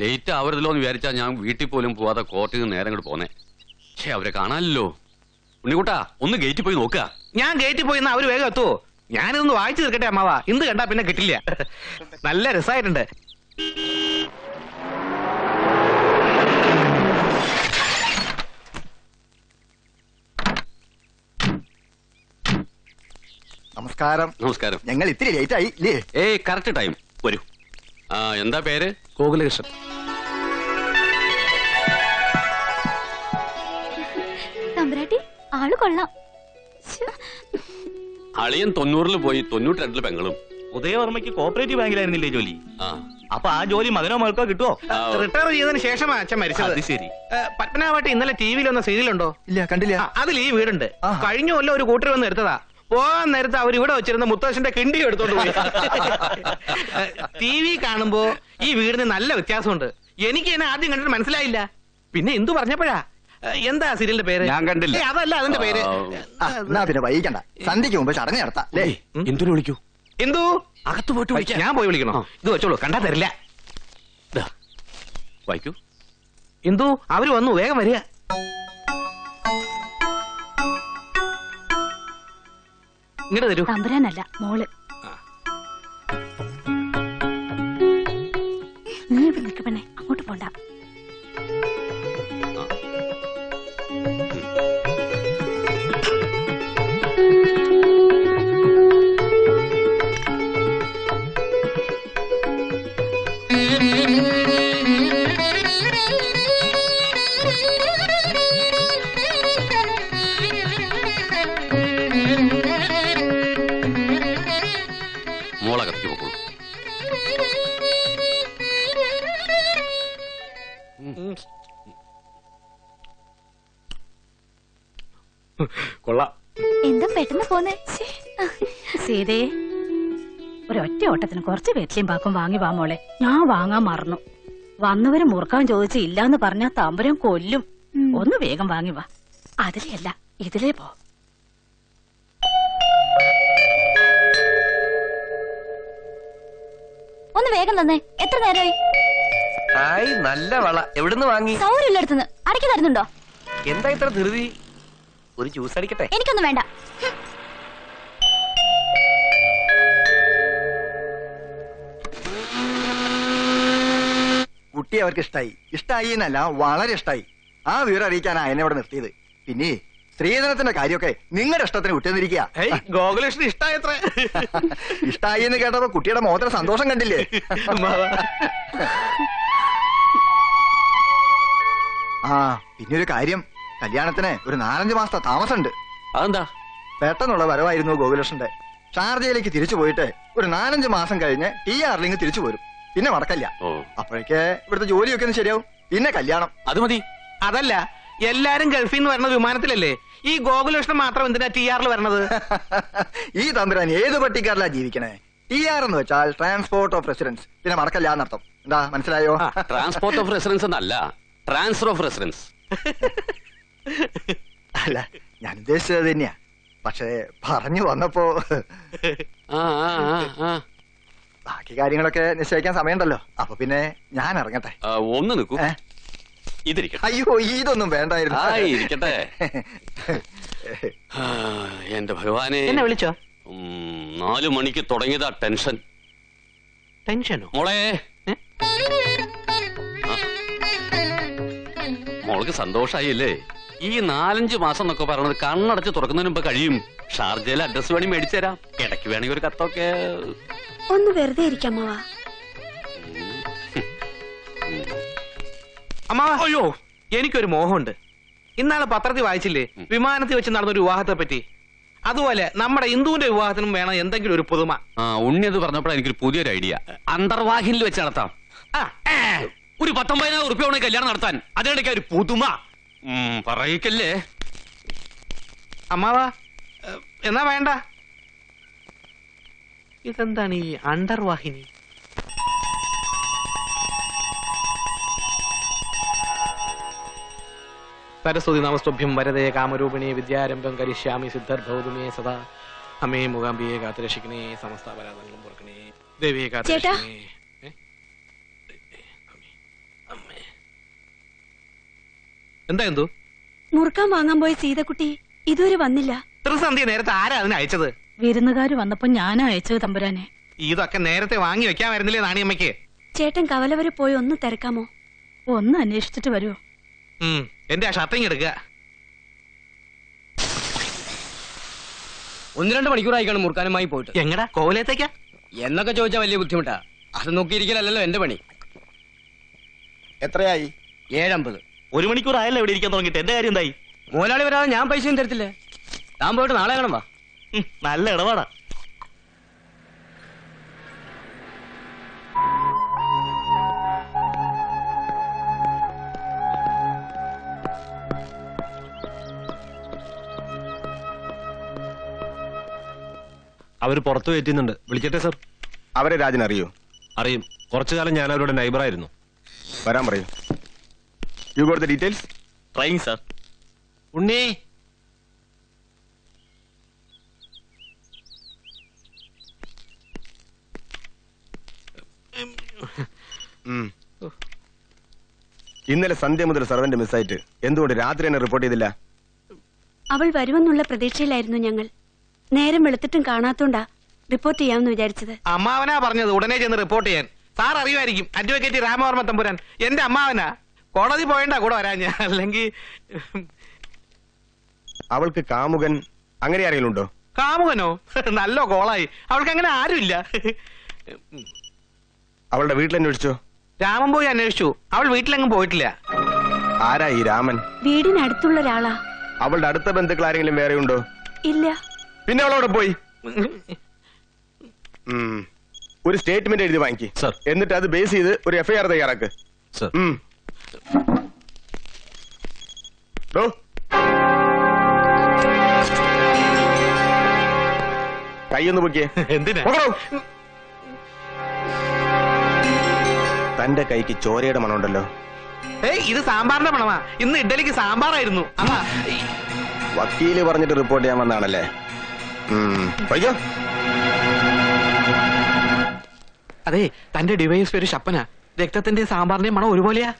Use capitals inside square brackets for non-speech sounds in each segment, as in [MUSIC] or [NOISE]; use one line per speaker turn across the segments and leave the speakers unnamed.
Late ആവരുതല്ലോ എന്ന് വിചാരിച്ചാ ഞാൻ വീട്ടിൽ പോലും പോവാതെ കോർട്ടിൽ നിന്ന് നേരം ഇങ്ങോട്ട് പോന്നെ. പക്ഷേ അവരെ കാണാനല്ലോ ഉണ്ണിക്കുട്ടാ ഒന്ന് ഗേറ്റിൽ പോയി നോക്കുക.
ഞാൻ ഗേറ്റിൽ പോയി അവർ വേഗം എത്തുവോ ഞാനിതൊന്ന് വായിച്ചു തീർക്കട്ടെ അമ്മാവാ. ഇന്ന് കണ്ടാ പിന്നെ കിട്ടില്ല. നല്ല രസമായിട്ടുണ്ട്
നമസ്കാരം.
നമസ്കാരം.
ഞങ്ങൾ ഇത്തിരി ലേറ്റ് ആയി
ഏയ് കറക്റ്റ് ടൈം വരൂ. ആ എന്താ പേര്?
ഗോകുലകൃഷ്ണൻ.
ആൾ കൊള്ളാം.
അളിയൻ തൊണ്ണൂറിൽ പോയി തൊണ്ണൂറ്റി രണ്ടിൽ പെങ്ങളും.
ഉദയവർമ്മയ്ക്ക് കോപ്പറേറ്റീവ് ബാങ്കിലായിരുന്നില്ലേ ജോലി?
ആ.
അപ്പൊ ആ ജോലി മകനോ മകൾക്കോ കിട്ടുമോ
റിട്ടയർ ചെയ്തതിന് ശേഷമാ അച്ഛൻ മരിച്ചത്.
ശരി.
പത്മനാഭട്ട് ഇന്നലെ ടി വിയിൽ വന്ന സീരിയലുണ്ടോ?
ഇല്ല കണ്ടില്ല.
അതിൽ ഈ വീടുണ്ട്. കഴിഞ്ഞ കൊല്ലം ഒരു കൂട്ടർ വന്ന് എടുത്തതാ. പോകാൻ നേരത്ത് അവർ ഇവിടെ വെച്ചിരുന്ന മുത്തശ്ശന്റെ കിണ്ടി എടുത്തോണ്ട് പോയി. ടി വി കാണുമ്പോ ഈ വീടിന് നല്ല വ്യത്യാസമുണ്ട്. എനിക്ക് എന്നെ ആദ്യം കണ്ടിട്ട് മനസ്സിലായില്ല. പിന്നെ എന്തു പറഞ്ഞപ്പോഴാ? എന്താ സീരിയലിന്റെ പേര്?
ഞാൻ കണ്ടില്ല.
ഏയ്, അതല്ല അതിന്റെ പേര്.
ആ.
ആ, എന്നാ പിന്നെ വൈകണ്ട. സന്ധ്യക്ക് മുമ്പ് ചടങ്ങ് നടത്താം. അല്ലേ
എന്തിനു വിളിക്കൂ?
എന്തു?
അകത്ത് പോയിട്ട് വിളിക്കാം.
ഞാൻ പോയി വിളിക്കണോ?
ആ.
ഇത് വെച്ചോളൂ. കണ്ടാ തരില്ല.
ദാ, വായിക്കൂ
എന്തു? അവർ വന്നു. വേഗം വരിക. ഇങ്ങോട്ട് തരൂ.
തമ്പുരാനല്ല മോൾ. നീ ഇവിടെ അങ്ങോട്ട് പോണ്ട.
മോളകത്തേക്ക്
കൊള്ളാം.
എന്താ പെട്ടെന്ന് പോന്നെ? സീതേ ഒരൊറ്റ ഓട്ടത്തിന് കുറച്ച് വെറ്റിലും പാക്കും വാങ്ങി വാ മോളെ. ഞാൻ വാങ്ങാൻ മറന്നു. വന്നവര് മുറുക്കാൻ ചോദിച്ച് ഇല്ലാന്ന് പറഞ്ഞാ താമ്പരം കൊല്ലും. ഒന്ന് വേഗം വാങ്ങി വാ. അതിലേ അല്ല ഇതിലേ പോ. ഒന്ന് വേഗം തന്നെ. എത്ര നേരമായി
ഹായ് നല്ല വള. എവിടുന്ന് വാങ്ങി?
സൗകര്യമില്ലടുത്തുനിന്ന് അടക്കി തരുന്നുണ്ടോ?
എന്താ ഇത്ര ധൃതി? ഒരു ജ്യൂസ് അടിക്കട്ടെ?
എനിക്കൊന്നും വേണ്ട.
കുട്ടി അവർക്ക് ഇഷ്ടായി. ഇഷ്ടായി എന്നല്ല വളരെ ഇഷ്ടായി. ആ വിവരം അറിയിക്കാനാ എന്നെ ഇവിടെ നിർത്തിയത്. പിന്നെ സ്ത്രീധനത്തിന്റെ കാര്യമൊക്കെ നിങ്ങളുടെ ഇഷ്ടത്തിന് വിട്ടുന്നിരിക്കുക
ഗോകുലകൃഷ്ണൻ ഇഷ്ടായത്ര.
ഇഷ്ടായി എന്ന് കേട്ടപ്പോ കുട്ടിയുടെ മോത്ര സന്തോഷം കണ്ടില്ലേ? ആ പിന്നെ ഒരു കാര്യം. കല്യാണത്തിന് ഒരു നാലഞ്ച് മാസത്തെ താമസമുണ്ട്.
അതെന്താ?
പെട്ടെന്നുള്ള വരവായിരുന്നു ഗോകുലകൃഷ്ണന്റെ. ഷാർജയിലേക്ക് തിരിച്ചു പോയിട്ട് ഒരു നാലഞ്ച് മാസം കഴിഞ്ഞ് ടി ആറിലിങ് തിരിച്ചു പോരും. പിന്നെ മടക്കല്ല അപ്പോഴേക്ക് ഇവിടുത്തെ ജോലിയൊക്കെ ഒന്ന് ശരിയാവും. പിന്നെ കല്യാണം.
അത് മതി.
അതല്ല എല്ലാരും ഗൾഫിൽ നിന്ന് വരുന്നത് വിമാനത്തിലല്ലേ? ഈ ഗോകുലകൃഷ്ണൻ മാത്രം എന്തിനാ ടി ആറിൽ വരണത്? [LAUGHS]
ഈ തമ്പുരാൻ ഏത് പട്ടിക്കാരിലാ ജീവിക്കണേ? ടി ആർ എന്ന് വെച്ചാൽ ട്രാൻസ്പോർട്ട് ഓഫ് റെസിഡൻസ് പിന്നെ മടക്കല്ല എന്നർത്ഥം. എന്താ മനസ്സിലായോ?
ട്രാൻസ്പോർട്ട് ഓഫ് റെസിഡൻസ് എന്നല്ല. ട്രാൻസ്ഫർ ഓഫ് റെസിഡൻസ്
അല്ല ഞാൻ ഉദ്ദേശിച്ചത് തന്നെയാ. പക്ഷേ പറഞ്ഞു വന്നപ്പോ
ആ ആ ആ, ആ.
ബാക്കി കാര്യങ്ങളൊക്കെ നിശ്ചയിക്കാൻ സമയമുണ്ടല്ലോ. അപ്പൊ പിന്നെ ഞാൻ ഇറങ്ങട്ടെ.
ഒന്ന് നിൽക്കൂ?
അയ്യോ ഇതൊന്നും വേണ്ടായിരുന്നു.
ആ ഇരിക്കട്ടെ. ആ, എന്റെ ഭഗവാനെ.
എന്നെ വിളിച്ചോ?
ഉം, നാലു മണിക്ക് തുടങ്ങിയതാ ടെൻഷൻ.
ടെൻഷനോ?
മോളെ? മോൾക്ക് സന്തോഷായില്ലേ? ഈ നാലഞ്ച് മാസം എന്നൊക്കെ പറയണത് കണ്ണടച്ച് തുറക്കുന്നതിന് മുമ്പ് കഴിയും. ഷാർജയിൽ അഡ്രസ് വേണി മേടിച്ചു തരാം. ഇടയ്ക്ക് വേണമെങ്കിൽ ഒരു കത്തൊക്കെ.
ഒന്ന് വെറുതെ ഇരിക്കാമാവാ
അമ്മാവ. അയ്യോ എനിക്കൊരു മോഹമുണ്ട്. ഇന്നാളെ പത്രത്തിൽ വായിച്ചില്ലേ? വിമാനത്തിൽ വെച്ച് നടന്ന ഒരു വിവാഹത്തെ പറ്റി. അതുപോലെ നമ്മുടെ ഹിന്ദുവിന്റെ വിവാഹത്തിനും വേണം എന്തെങ്കിലും ഒരു പുതുമ.
ആ ഉണ്ണി അത് പറഞ്ഞപ്പോഴാണ് എനിക്കൊരു പുതിയൊരു ഐഡിയ. അന്തർവാഹിനിൽ വെച്ച് നടത്താം.
ആ.
ഏ, ഒരു പത്തൊമ്പതിനായിരം ഉറുപ്പ്യ വേണമെങ്കിൽ കല്യാണം നടത്താൻ. അതിനിടയ്ക്ക് ഒരു പുതുമ. പറയിക്കല്ലേ?
അമ്മാവാ എന്നാ വേണ്ട. ഇതെന്താണ് ഈ അണ്ടർവാഹിനി? സരസ്വതി നമസ്തുഭ്യം വരതേ കാമരൂപിണി വിദ്യാരംഭം കരിഷ്യാമി സിദ്ധർഭൗതുമേ സദാ. അമ്മേ മുഖാംബിയെ കാത്തുരക്ഷിക്കണേ സമസ്ത പരാതങ്ങളും പുറക്കണേ. ദേവിയെ കാത്തുരക്ഷിക്കണേ. എന്താ എന്തോ?
മുറുക്കാൻ വാങ്ങാൻ പോയ സീതക്കുട്ടി ഇതുവരെ വന്നില്ല.
ത്രിസന്ധ്യ നേരത്തെ ആരാ അതിന് അയച്ചത്?
വിരുന്നുകാർ വന്നപ്പോ ഞാനാ അയച്ചത് തമ്പുരാനെ.
ഇതൊക്കെ നേരത്തെ വാങ്ങി വെക്കാൻ വരുന്നില്ലേ നാണിയമ്മയ്ക്ക്?
ചേട്ടൻ കവല വരെ പോയി ഒന്ന് തിരക്കാമോ?
ഒന്ന് അന്വേഷിച്ചിട്ട് വരുമോ
എന്റെ ആ ഷർട്ടിങ് എടുക്കുക
ഒന്ന് രണ്ട് മണിക്കൂറായിക്കാണ് മുറുക്കാനുമായി പോയിട്ട്.
എങ്ങടാ കോവിലത്തേക്കാ?
എന്നൊക്കെ ചോദിച്ചാൽ വലിയ ബുദ്ധിമുട്ടാ. അത് നോക്കിയിരിക്കലല്ലോ എന്റെ പണി.
എത്രയായി?
ഏഴമ്പത്. ഒരു മണിക്കൂർ ആയല്ലോ ഇവിടെ ഇരിക്കാൻ തുടങ്ങിട്ട് എന്റെ കാര്യം എന്തായി?
മുതലാളി വരാതെ ഞാൻ പൈസയും തരത്തില്ലേ? താൻ പോയിട്ട് നാളെ കാണാം വാ.
നല്ല ഇടപാടാ.
അവർ പുറത്തു കയറ്റുന്നുണ്ട്. വിളിക്കട്ടെ സർ?
അവരെ രാജൻ അറിയോ.
അറിയും കുറച്ചു കാലം ഞാൻ അവരുടെ നൈബറായിരുന്നു
വരാൻ പറയൂ. You got the details
trying sir
Unni.
ഇന്നലെ സന്ധ്യ മുതൽ സർവന്റ് മിസ്സായിട്ട്. എന്തുകൊണ്ട് രാത്രി തന്നെ റിപ്പോർട്ട് ചെയ്തില്ല?
അവൾ വരുമെന്നുള്ള പ്രതീക്ഷയിലായിരുന്നു ഞങ്ങൾ. നേരം വെളുത്തിട്ടും കാണാത്തോണ്ടാ റിപ്പോർട്ട് ചെയ്യാമെന്ന് വിചാരിച്ചത്.
അമ്മാവനാ പറഞ്ഞത് ഉടനെ ചെന്ന് റിപ്പോർട്ട് ചെയ്യാൻ. സാർ അറിയുമായിരിക്കും. അഡ്വക്കേറ്റ് രാമവർമ്മ തമ്പുരാൻ. എന്റെ അമ്മാവനാ. കോടതി പോയണ്ട കൂടെ വരാൻ ഞാൻ. അല്ലെങ്കിൽ
അവൾക്ക് കാമുകൻ അങ്ങനെ ആരെങ്കിലും ഉണ്ടോ
കാമുകനോ? നല്ല കോളായി. അവൾക്ക് അങ്ങനെ ആരുമില്ല.
അവളുടെ വീട്ടിലന്വേഷിച്ചോ
രാമൻ പോയി അന്വേഷിച്ചു. അവൾ വീട്ടിലെങ്ങും പോയിട്ടില്ല.
ആരാ ഈ രാമൻ?
വീടിനടുത്തുള്ള ഒരാളാ
അവളുടെ അടുത്ത ബന്ധുക്കൾ ആരെങ്കിലും വേറെ ഉണ്ടോ?
ഇല്ല.
പിന്നെ അവളവിടെ പോയി. [LAUGHS] ഉം. ഒരു സ്റ്റേറ്റ്മെന്റ് എഴുതി വാങ്ങിക്കി.
സർ.
എന്നിട്ട് അത് ബേസ് ചെയ്ത് ഒരു എഫ്ഐആർ തയ്യാറാക്ക്.
സർ.
ഉം. ഡോ. കൈയൊന്ന് പൊക്കിയേ.
എന്തിനാ.
തന്റെ കൈക്ക് ചോരയുടെ മണമുണ്ടല്ലോ.
ഏയ് ഇത് സാമ്പാറിന്റെ മണമാ. ഇന്ന് ഇഡ്ഡലിക്ക് സാമ്പാറായിരുന്നു. അതാ
വക്കീൽ പറഞ്ഞിട്ട് റിപ്പോർട്ട് ചെയ്യാൻ വന്നാണല്ലേ?
അതെ തന്റെ ഡിവൈസ് ഒരു ശപ്പന. രക്തത്തിന്റെ സാമ്പാറിന്റെ മണം ഒരുപോലെയാ.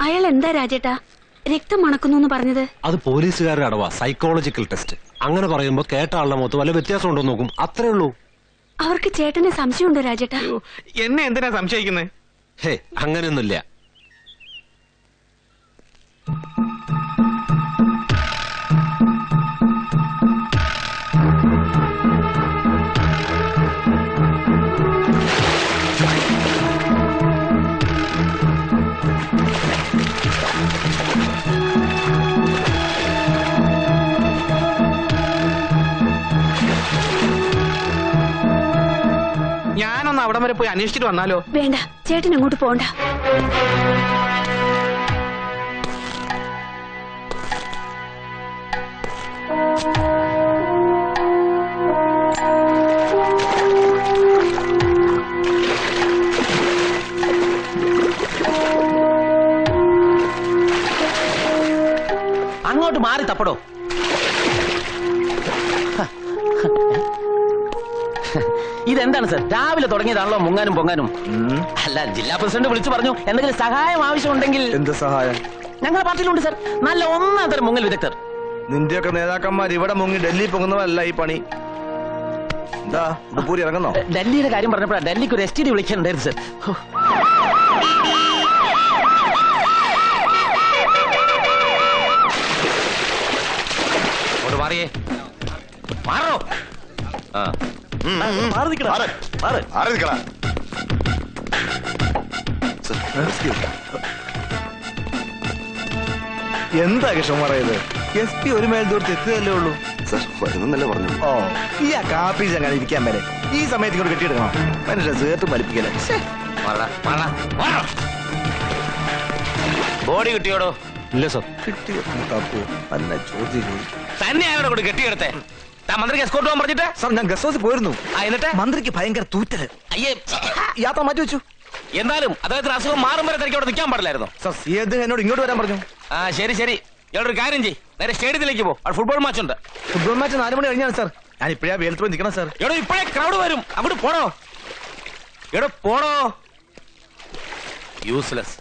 അയാൾ എന്താ രാജേട്ടാ? രക്തം മണക്കുന്നു എന്ന് പറഞ്ഞത്?
അത് പോലീസുകാരുടെ അടവാ സൈക്കോളജിക്കൽ ടെസ്റ്റ് അങ്ങനെ പറയുമ്പോ കേട്ട ആളുടെ മുഖത്ത് വല്ല വ്യത്യാസം ഉണ്ടോ നോക്കും. അത്രേ ഉള്ളൂ.
അവർക്ക് ചേട്ടന് സംശയമുണ്ടോ രാജേട്ടാ?
എന്നെ എന്തിനാ സംശയിക്കുന്നത്
ഹേ അങ്ങനെയൊന്നുമില്ല.
അവിടം വരെ പോയി അന്വേഷിച്ചിട്ട് വന്നാലോ?
വേണ്ട ചേട്ടൻ അങ്ങോട്ട് പോണ്ട.
അങ്ങോട്ട് മാറി തപ്പടോ. ഇതെന്താണ് സർ? രാവിലെ തുടങ്ങിയതാണല്ലോ മുങ്ങാനും പൊങ്ങാനും. അല്ല ജില്ലാ പ്രസിഡന്റ് വിളിച്ചു പറഞ്ഞു എന്തെങ്കിലും സഹായം ആവശ്യമുണ്ടെങ്കിൽ
എന്ത് സഹായം?
ഞങ്ങളുടെ പാർട്ടിയിലുണ്ട് സർ. നല്ല ഒന്നാം തരം മുങ്ങൽ വിദഗ്ധർ.
നിന്റെയൊക്കെ നേതാക്കന്മാർ ഇവിടെ മുങ്ങി ഡൽഹി പോകുന്നതല്ല ഈ പണി. എന്താ ഉടുപ്പൂരി ഇറങ്ങുന്നോ?
ഡൽഹിയുടെ കാര്യം പറഞ്ഞപ്പോഴാണ് ഡൽഹിക്ക് ഒരു എസ് ടി ഡി വിളിക്കാനുണ്ടായിരുന്നു സർ.
മാറിയേ. മാറോ ആ.
മാറി മാറ്
എന്താ കൃഷ്ണൻ പറയുന്നത്? എസ് പി ഒരു മേൽ ദൂരത്ത് എത്തിയതല്ലേ ഉള്ളൂ?
സർ വരുന്നല്ലേ പറഞ്ഞു
ഓ ഈ ആ കാപ്പി ചങ്ങനെ ഇരിക്കാൻ വരെ. ഈ സമയത്ത് ഇങ്ങോട്ട് കെട്ടിയെടുക്കണം. മനുഷ്യ സേർത്ത്
മാറടാ ബോഡി കിട്ടിയോടോ?
ഇല്ല സർ.
കിട്ടിയോ? തന്നെ അല്ല ചോദ്യം ചോദിച്ചു
തന്നെ അവിടെ കൂടെ കെട്ടിയെടുത്തേ. മന്ത്രിക്ക് എസ്കോർട്ട് പോകാൻ പറഞ്ഞിട്ട്?
സാർ ഞാൻ ഗസ്റ്റ് ഹൗസിൽ പോയിരുന്നു.
ആ എന്നിട്ട്?
മന്ത്രിക്ക് ഭയങ്കര തൂറ്റൽ.
അയ്യേ.
യാത്ര മാറ്റി വെച്ചു.
എന്നാലും അദ്ദേഹത്തിന് അസുഖം മാറും വരെ തനിക്ക് അവിടെ നിൽക്കാൻ പാടില്ലായിരുന്നു.
സാർ സി എന്നോട് ഇങ്ങോട്ട് വരാൻ പറഞ്ഞു.
ആ ശരി ശരി. ഇയാളൊരു കാര്യം ചെയ്യ്. നേരെ സ്റ്റേഡിയത്തിലേക്ക് പോ. അവിടെ ഫുട്ബോൾ മാച്ച് ഉണ്ട്.
ഫുട്ബോൾ മാച്ച് നാല് മണി കഴിഞ്ഞാണ് സാർ. ഞാൻ ഇപ്പോഴാ വെയിലത്ത് പോയി നിൽക്കണം സാർ.
എടോ ഇപ്പോഴേ ക്രൗഡ് വരും. അങ്ങോട്ട് പോണോ? എടോ പോണോ? യൂസ്ലെസ്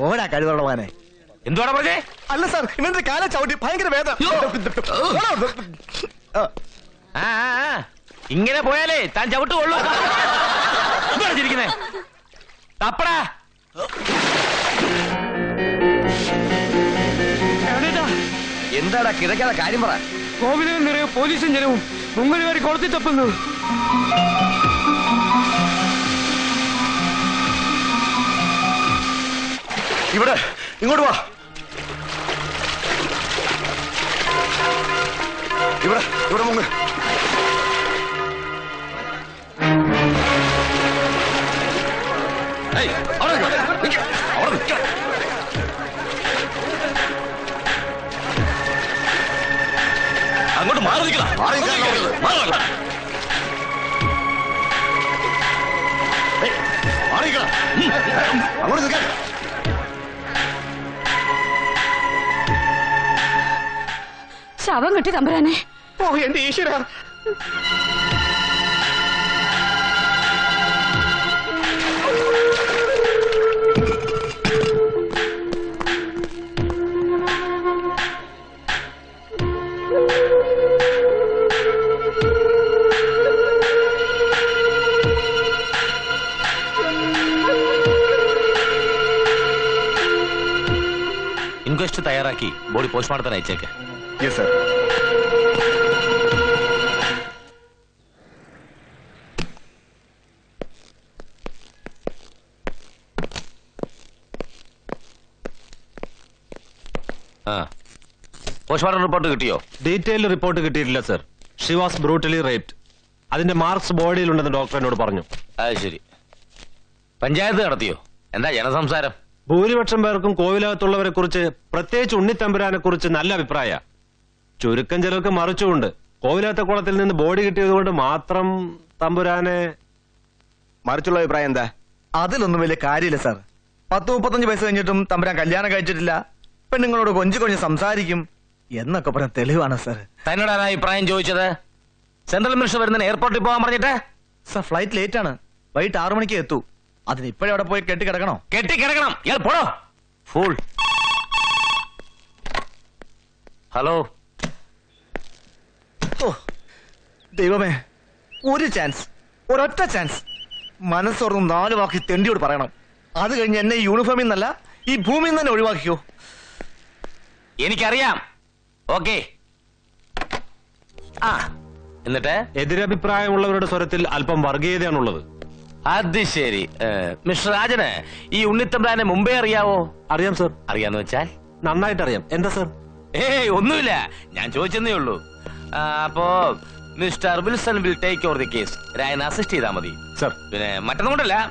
ഓടാ കഴിവുള്ള
എന്തുവാടാ പറഞ്ഞേ
അല്ല സാർ ഇവന്റെ കാല ചവിട്ടി ഭയങ്കര വേദന ആ,
ആ. ഇങ്ങനെ പോയാലേ താൻ ചവിട്ട് കൊള്ളൂ ചിരിക്കുന്നേ തപ്പടാ
എന്താടാ കിടക്കാതെ കാര്യം പറ
കോവിലും നിറയെ പോലീസും ജനവും മുങ്ങലുകാരി കൊളുത്തി തപ്പുന്നു
ഇവിടെ ഇങ്ങോട്ട് വാ. ഇവിടെ ഇവിടെ മുങ്ങ്.
ശവം കിട്ടി തമ്പുരാനെ.
ഓ എന്റെ ഈശ്വര.
ഇൻക്വസ്റ്റ് തയ്യാറാക്കി ബോഡി പോസ്റ്റ്മോർട്ടത്തിന് അയച്ചേക്ക്.
യെസ് സർ
പോസ്റ്റ്മോർട്ടം റിപ്പോർട്ട് കിട്ടിയോ?
ഡീറ്റെയിൽഡ് റിപ്പോർട്ട് കിട്ടിയിട്ടില്ല sir she was brutally raped അതിന്റെ മാർക്സ് ബോഡിയിലുണ്ടെന്ന് ഡോക്ടർ എന്നോട് പറഞ്ഞു.
അത് ശരി. പഞ്ചായത്ത് നടത്തിയോ? എന്താ ജനസംസാരം?
ഭൂരിപക്ഷം പേർക്കും കോവിലകത്തുള്ളവരെ കുറിച്ച് പ്രത്യേകിച്ച് ഉണ്ണിത്തമ്പുരാനെ കുറിച്ച് നല്ല അഭിപ്രായ ചുരുക്കം ചിലർക്ക് മറിച്ചുകൊണ്ട്. കോവിലാത്ത കുളത്തിൽ നിന്ന് ബോഡി കിട്ടിയത് കൊണ്ട് മാത്രം തമ്പുരാനെ
മറിച്ചുള്ള അഭിപ്രായം എന്താ? അതിലൊന്നും വലിയ കാര്യമില്ല സാർ. പത്ത് മുപ്പത്തഞ്ച് വയസ്സ് കഴിഞ്ഞിട്ടും തമ്പുരാൻ കല്യാണം കഴിച്ചിട്ടില്ല. പെണ്ണുങ്ങളോട് കൊഞ്ചു കൊഞ്ച് സംസാരിക്കും എന്നൊക്കെ പറഞ്ഞ തെളിവാണ് സാർ.
തന്നോട് ആരാ അഭിപ്രായം ചോദിച്ചത്? സെൻട്രൽ മിനിസ്റ്റർ വരുന്നതിന് എയർപോർട്ടിൽ പോകാൻ പറഞ്ഞിട്ട്?
സാർ ഫ്ലൈറ്റ് ലേറ്റ് ആണ്. വൈകിട്ട് ആറു മണിക്ക് എത്തൂ. അതിന് ഇപ്പോഴും അവിടെ പോയി കെട്ടി കിടക്കണോ
കെട്ടിക്കിടക്കണം. ഇയാൾ പോടോ. ഫൂൾ. ഹലോ.
ഓ ദൈവമേ ഒരു ചാൻസ് ഒരൊറ്റ ചാൻസ് മനസ്സോർന്ന് നാല് വാക്ക് തെണ്ടിയോട് പറയണം. അത് കഴിഞ്ഞ് എന്നെ ഈ യൂണിഫോമിൽ നിന്നല്ല ഈ ഭൂമിയിൽ നിന്ന് തന്നെ ഒഴിവാക്കിയോ
എനിക്കറിയാം. ഓക്കെ. ആ എന്നിട്ട്?
എതിരഭിപ്രായമുള്ളവരുടെ സ്വരത്തിൽ അല്പം വർഗീയതയാണുള്ളത്.
അത് ശരി. മിസ്റ്റർ രാജന് ഈ ഉണ്ണിത്തമ്പ്രാനെ മുമ്പേ അറിയാവോ?
അറിയാം സർ.
അറിയാന്ന് വെച്ചാൽ?
നന്നായിട്ട് അറിയാം എന്താ സർ?
ഏയ് ഒന്നുമില്ല. ഞാൻ ചോദിച്ചെന്നേ ഉള്ളൂ. അപ്പോ mister Wilson will take over the case രായന assist ചെയ്താൽ മതി.
സർ
പിന്നെ മറ്റൊന്നും കൊണ്ടല്ല.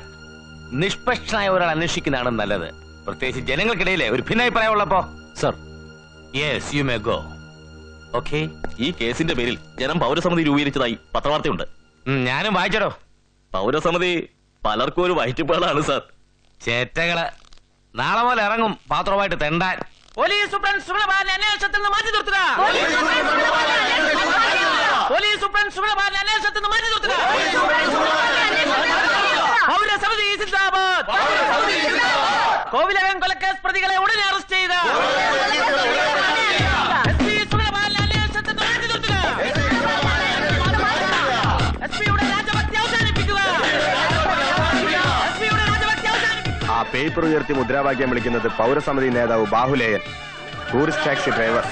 നിഷ്പക്ഷനായ ഒരാൾ അന്വേഷിക്കുന്നതാണ് നല്ലത്. പ്രത്യേകിച്ച് ജനങ്ങൾക്കിടയിലെ ഒരു ഭിന്നാഭിപ്രായം ഉള്ളപ്പോ
sir
yes you may go okay
ഈ കേസിന്റെ പേരിൽ ജനം പൗരസമിതി രൂപീകരിച്ചതായി പത്രവാർത്തയുണ്ട്.
ഞാനും വായിച്ചടോ.
പൗരസമിതി പലർക്കും ഒരു വയറ്റുപാടാണ് സാർ
ചേറ്റകൾ നാളെ പോലെ ഇറങ്ങും. പാത്രമായിട്ട് തെണ്ടാൻ. പോലീസ് സൂപ്രണ്ട് സുബ്രഭാരനെ അന്വേഷണത്തിൽ നിന്ന് മാറ്റി നിർത്തുക. പോലീസ് സൂപ്രണ്ട് സുബ്രഭാരനെ അന്വേഷണത്തിൽ നിന്ന് മാറ്റി നിർത്തുക. പൗരസമിതി സിന്ദാബാദ് കോവിലകം കൊലക്കേസ് പ്രതികളെ ഉടനെ അറസ്റ്റ് ചെയ്ത.
പേപ്പർ ഉയർത്തി മുദ്രാവാക്യം വിളിക്കുന്നത് പൗരസമിതി നേതാവ് ബാഹുലേയൻ ടൂറിസ്റ്റ് ടാക്സി ഡ്രൈവർ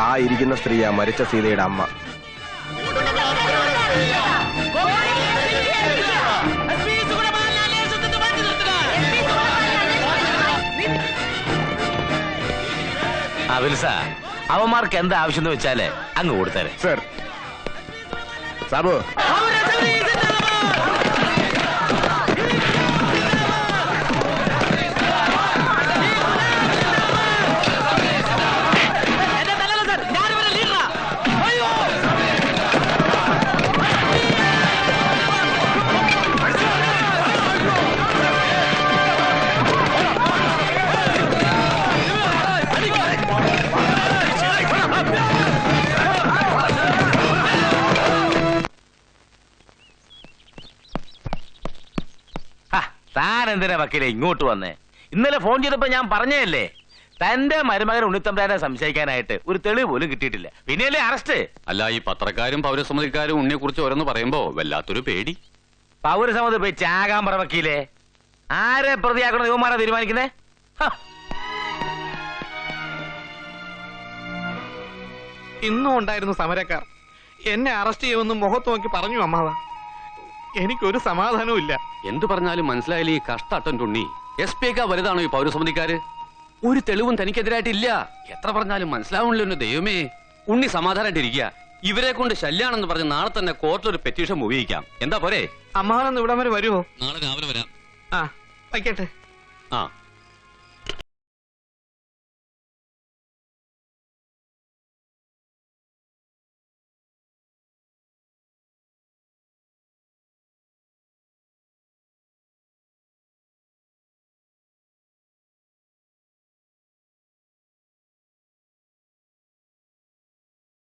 ആ ഇരിക്കുന്ന സ്ത്രീയാ മരിച്ച സീതയുടെ അമ്മ.
ആ വിൽസ അവന്മാർക്ക് എന്താ ആവശ്യം എന്ന് വെച്ചാൽ അങ്ങ് കൊടുത്തേരെ.
സർ
సాబు. വക്കീലെ ഇങ്ങോട്ട് വന്നേ. ഇന്നലെ ഫോൺ ചെയ്തപ്പോ ഞാൻ പറഞ്ഞതല്ലേ? തന്റെ മരുമകൻ ഉണ്ണിത്തമ്പ്രാനെ സംശയിക്കാനായിട്ട് ഒരു തെളിവ് പോലും കിട്ടിയിട്ടില്ല. പിന്നെയല്ലേ അറസ്റ്റ്
അല്ല ഈ പത്രക്കാരും പൗരസമിതിക്കാരും ഉണ്ണിയെ കുറിച്ച് ഓരോന്ന് പറയുമ്പോ വല്ലാത്തൊരു പേടി.
പൗരസമിതി പോയി ചാകാൻ പറ വക്കീലെ. ആരെ പ്രതിയാക്കണ യുവമാരാ തീരുമാനിക്കുന്നേ?
ഇന്നും ഉണ്ടായിരുന്നു സമരക്കാർ. എന്നെ അറസ്റ്റ് ചെയ്യുമെന്ന് മുഖത്ത് നോക്കി പറഞ്ഞു അമ്മാവ. എനിക്കൊരു സമാധാനവും ഇല്ല.
എന്തു പറഞ്ഞാലും മനസ്സിലായാലും ഈ കഷ്ടാട്ടൻ തുണ്ണി. എസ് പി ഒക്കെ വലുതാണോ ഈ പൗരസമിതിക്കാര്? ഒരു തെളിവും തനിക്കെതിരായിട്ടില്ല. എത്ര പറഞ്ഞാലും മനസ്സിലാവണില്ല എന്റെ ദൈവമേ. ഉണ്ണി സമാധാനമായിട്ടിരിക്കുക ഇവരെ കൊണ്ട് ശല്യാണെന്ന് പറഞ്ഞ് നാളെ തന്നെ കോർട്ടിൽ ഒരു പെറ്റീഷൻ ഉപയോഗിക്കാം. എന്താ പോരെ?
അമ്മാവനൊന്ന് ഇവിടം വരെ വരുമോ
നാളെ രാവിലെ വരാം.
ആ വയ്ക്കട്ടെ.
ആ.